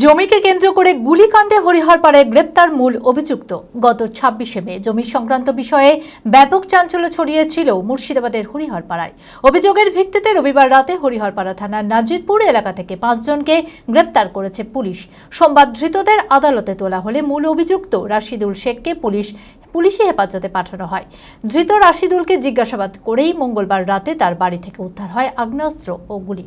জমিকে কেন্দ্র করে গুলিকাণ্ডে হরিহরপাড়ায় গ্রেপ্তার মূল অভিযুক্ত। গত ছাব্বিশে মে জমি সংক্রান্ত বিষয়ে ব্যাপক চাঞ্চল্য ছড়িয়েছিল মুর্শিদাবাদের হরিহরপাড়ায় অভিযোগের ভিত্তিতে রবিবার রাতে হরিহরপাড়া থানার নাজিরপুর এলাকা থেকে পাঁচজনকে গ্রেপ্তার করেছে পুলিশ। সোমবার ধৃতদের আদালতে তোলা হলে মূল অভিযুক্ত রাশিদুল শেখকে পুলিশ, পুলিশি হেফাজতে পাঠানো হয়। ধৃত রাশিদুলকে জিজ্ঞাসাবাদ করেই মঙ্গলবার রাতে তার বাড়ি থেকে উদ্ধার হয় আগ্নেয়াস্ত্র ও গুলি।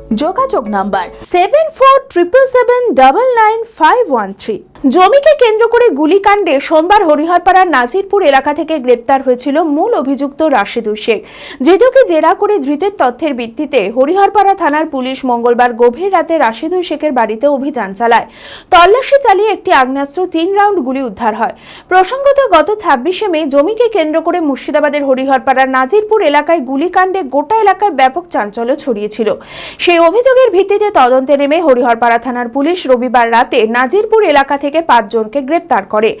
যোগাযোগ number seven four triple seven double nine five one three জমিকে কেন্দ্র করে গুলিকাণ্ডে সোমবার হরিহরপাড়ার নাজিরপুর এলাকা থেকে গ্রেপ্তার হয়েছিল মূল অভিযুক্ত রাশিদুল শেখ। ধৃতকে জেরা করে ধৃতের তথ্যের ভিত্তিতে হরিহরপাড়া থানার পুলিশ মঙ্গলবার গভীর রাতে রাশিদুল শেখের বাড়িতে অভিযান চালায়। তল্লাশি চালিয়ে একটি আগ্নেয়াস্ত্র তিন রাউন্ড গুলি উদ্ধার হয়। প্রসঙ্গত গত ছাব্বিশে মে জমিকে কেন্দ্র করে মুর্শিদাবাদের হরিহরপাড়ার নাজিরপুর এলাকায় গুলিকাণ্ডে গোটা এলাকায় ব্যাপক চাঞ্চল্য ছড়িয়েছিল। সেই অভিযোগের ভিত্তিতে তদন্তে নেমে হরিহরপাড়া থানার পুলিশ রবিবার রাতে নাজিরপুর এলাকা থেকে পাঁচজনকে গ্রেপ্তার করে।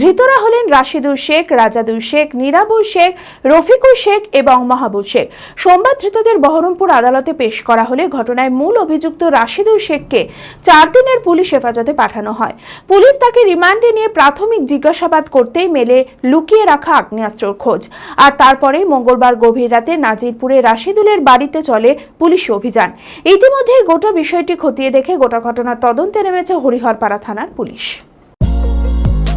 ধৃতরা হলেন রাশিদুল শেখ, রাজাদুল শেখ, নিরাবুল শেখ, রফিকুল শেখ এবং মাহাবুল শেখ। সোমবার ধৃতদের বহরমপুর আদালতে পেশ করা হলে ঘটনায় মূল অভিযুক্ত রাশিদুল শেখকে চার দিনের পুলিশ হেফাজতে পাঠানো হয়। পুলিশ তাকে রিমান্ডে নিয়ে প্রাথমিক জিজ্ঞাসাবাদ করতেই মেলে লুকিয়ে রাখা আগ্নেয়াস্ত্রর খোঁজ। আর তারপরেই মঙ্গলবার গভীর রাতে নাজিরপুরে রাশিদুলের বাড়িতে চলে পুলিশ অভিযান। ইতিমধ্যে গোটা বিষয়টি খতিয়ে দেখে গোটা ঘটনার তদন্তে নেমেছে হরিহরপাড়া থানার পুলিশ।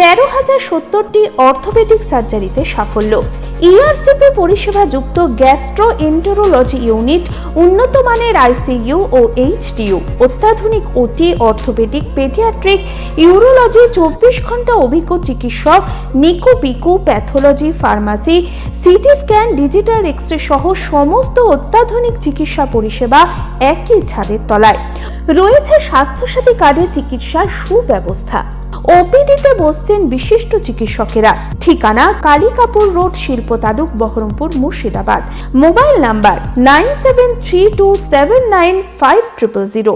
তেরো হাজার সত্তরটি অর্থোপেডিক সার্জারিতে সাফল্য। ইআরসিপি পরিষেবা যুক্ত গ্যাস্ট্রো এন্টোরোলজি ইউনিট উন্নত মানের আইসিইউ ও এইচডিইউ অত্যাধুনিক ওটি অর্থোপেডিক পেডিয়াট্রিক ইউরোলজি চব্বিশ ঘণ্টা অভিজ্ঞ চিকিৎসক NICU PICU pathology pharmacy CT scan digital X ray সহ সমস্ত অত্যাধুনিক চিকিৎসা পরিষেবা একই ছাদের তলায়। রয়েছে স্বাস্থ্যসাথী কার্ডে চিকিৎসার সুব্যবস্থা। ওপিডিতে বসছেন বিশিষ্ট চিকিৎসকেরা। ঠিকানা কালিকাপুর রোড, শিল্প তালুক, Baharampur, Murshidabad. Mobile number nine seven three two seven nine five triple zero.